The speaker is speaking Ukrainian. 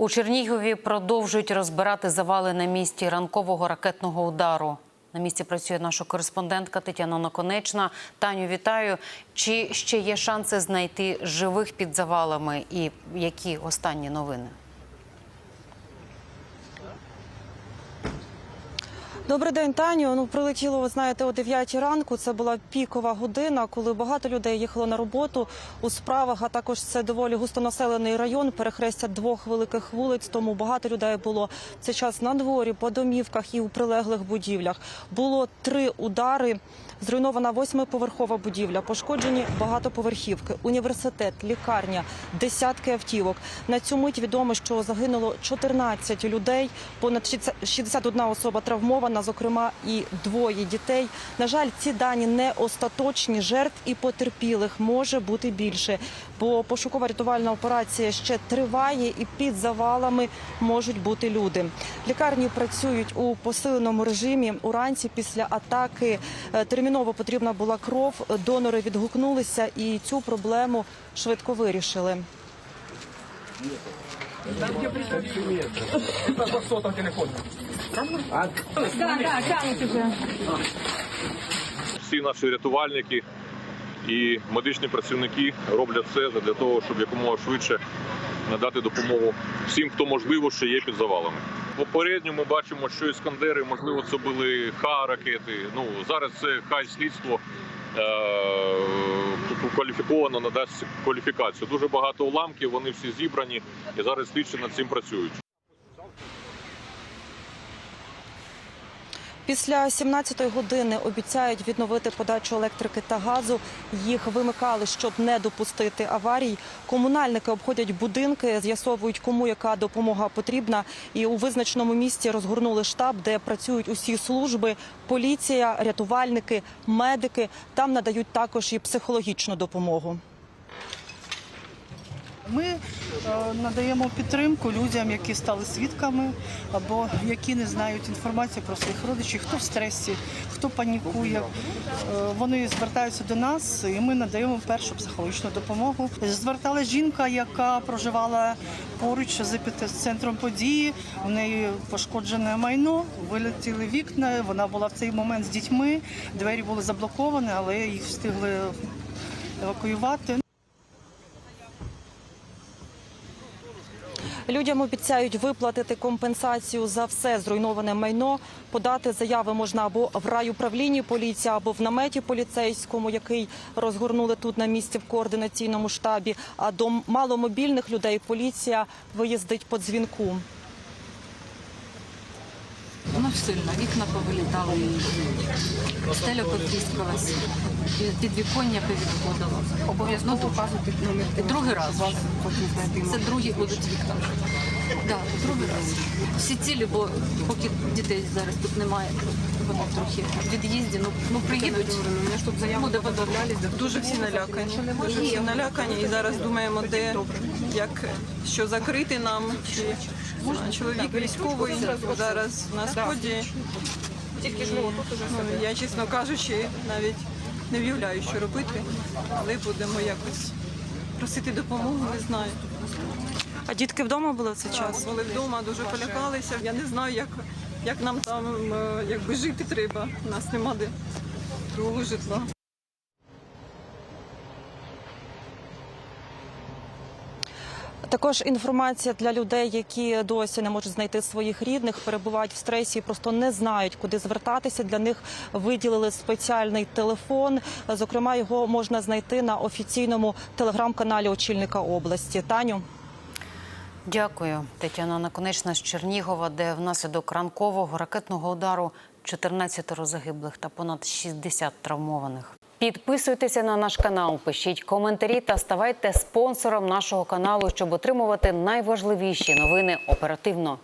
У Чернігові продовжують розбирати завали на місці ранкового ракетного удару. На місці працює наша кореспондентка Тетяна Наконечна. Таню, вітаю. Чи ще є шанси знайти живих під завалами? І які останні новини? Добрий день, Таню. Ну прилетіло, ви знаєте, о 9 ранку. Це була пікова година, коли багато людей їхало на роботу у справах. А також це доволі густонаселений район, перехрестя двох великих вулиць. Тому багато людей було в цей час на дворі, по домівках і у прилеглих будівлях. Було три удари. Зруйнована восьмиповерхова будівля, пошкоджені багатоповерхівки, університет, лікарня, десятки автівок. На цю мить відомо, що загинуло 14 людей, понад 61 особа травмована, зокрема і двоє дітей. На жаль, ці дані не остаточні. Жертв і потерпілих може бути більше, бо пошукова рятувальна операція ще триває, і під завалами можуть бути люди. Лікарні працюють у посиленому режимі. Уранці після атаки е, терміново потрібна була кров. Донори відгукнулися і цю проблему швидко вирішили. Всі наші рятувальники і медичні працівники роблять все для того, щоб якомога швидше надати допомогу всім, хто можливо ще є під завалами. Попередньо ми бачимо, що іскандери, можливо, це були ха-ракети. Ну зараз це хай слідство е- кваліфіковано надасть кваліфікацію. Дуже багато уламків, вони всі зібрані, і зараз слідчі над цим працюють. Після 17-ї години обіцяють відновити подачу електрики та газу. Їх вимикали, щоб не допустити аварій. Комунальники обходять будинки, з'ясовують, кому яка допомога потрібна. І у визначеному місці розгорнули штаб, де працюють усі служби, поліція, рятувальники, медики. Там надають також і психологічну допомогу. Ми е, надаємо підтримку людям, які стали свідками або які не знають інформацію про своїх родичів, хто в стресі, хто панікує. Е, Вони звертаються до нас, і ми надаємо першу психологічну допомогу. Зверталась жінка, яка проживала поруч з епіцентром події. У неї пошкоджене майно, вилетіли вікна. Вона була в цей момент з дітьми. Двері були заблоковані, але їх встигли евакуювати. Людям обіцяють виплатити компенсацію за все зруйноване майно. Подати заяви можна або в райуправлінні поліції, або в наметі поліцейському, який розгорнули тут на місці в координаційному штабі. А до маломобільних людей поліція виїздить по дзвінку. Воно сильно, вікна повилітали, стеля потріскалась, підвіконня повідходило. Обов'язково показувати номер. Другий раз. Це другий будуть вікна. Да, другий раз. Всі цілі, бо поки дітей зараз тут немає, вони трохи в від'їзді, ну, ну приїдуть. Буде подавлялись. Дуже всі налякані. Дуже всі налякані. І зараз думаємо, де як що закрити нам. Чи а, чоловік військовий зараз на сході. Тільки Ну, я, чесно кажучи, навіть не виявляю, що робити, але будемо якось просити допомогу, не знаю. А дітки вдома були в цей час? Були вдома, дуже полякалися. Я не знаю, як, як нам там е, якби жити треба. У нас нема де другого житла. Також інформація для людей, які досі не можуть знайти своїх рідних, перебувають в стресі і просто не знають, куди звертатися. Для них виділили спеціальний телефон. Зокрема, його можна знайти на офіційному телеграм-каналі очільника області. Таню. Дякую, Тетяна Наконечна з Чернігова, де внаслідок ранкового ракетного удару 14 загиблих та понад 60 травмованих. Підписуйтеся на наш канал, пишіть коментарі та ставайте спонсором нашого каналу, щоб отримувати найважливіші новини оперативно